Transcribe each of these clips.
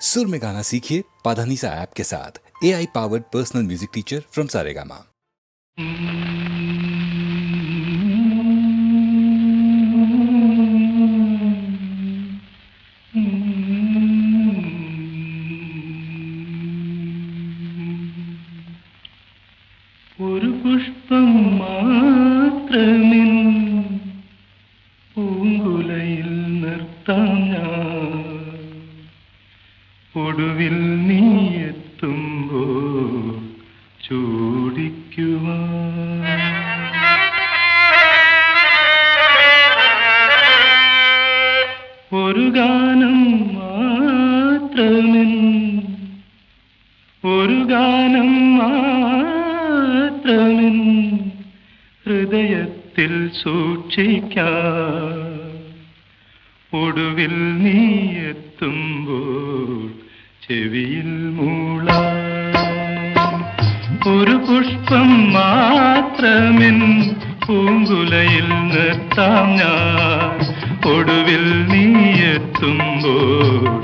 सुर में गाना सीखिए पाधानीसा ऐप के साथ A I powered personal music teacher from Saregama ഒരു പുഷ്പം മാത്രമിൻ പൂങ്കുലയിൽ നിർത്താം ഞാൻ ഒടുവിൽ നീ എത്തുമ്പോ ചൂടിക്കുവാൻ. ഒരു ഗാനം മാത്രമെന്ന് ഒരു ഗാനം മാത്രമെന്ന് ഹൃദയത്തിൽ സൂക്ഷിക്കാം. ഒടുവിൽ നീ എത്തുമ്പോൾ ചെവിയിൽ മൂള ഒരു പുഷ്പം മാത്രമിൻ പൂങ്കുലയിൽ നിർത്താം ഞാൻ. ഒടുവിൽ നീ എത്തുമ്പോൾ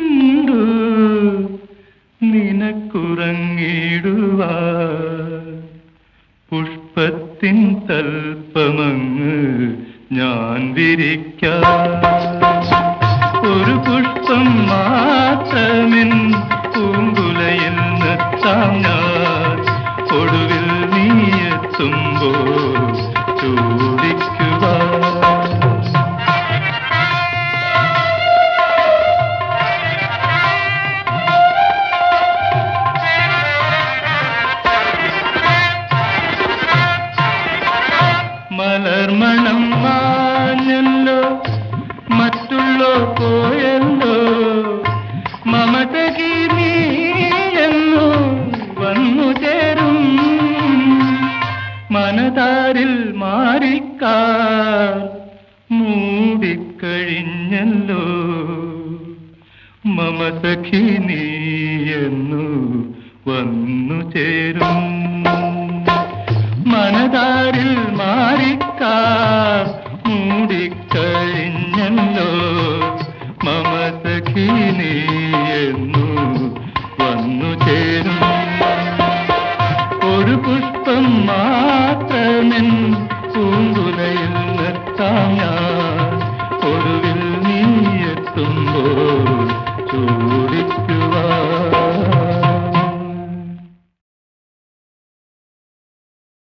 പുഷ്പത്തിൻ ഞാൻ വിരിക്കാം. ഒരു പുഷ്പം മാത്രമിൻ മലർമണം മാഞ്ഞല്ലോ മറ്റുള്ളോ പോയല്ലോ മമതകി നീയെന്നു വന്നു ചേരും. മനതാരിൽ മാറിക്കാർ മൂടിക്കഴിഞ്ഞല്ലോ മമ സഖി നീയെന്നു വന്നു ചേരും. மனதாரில் மாறிக்கா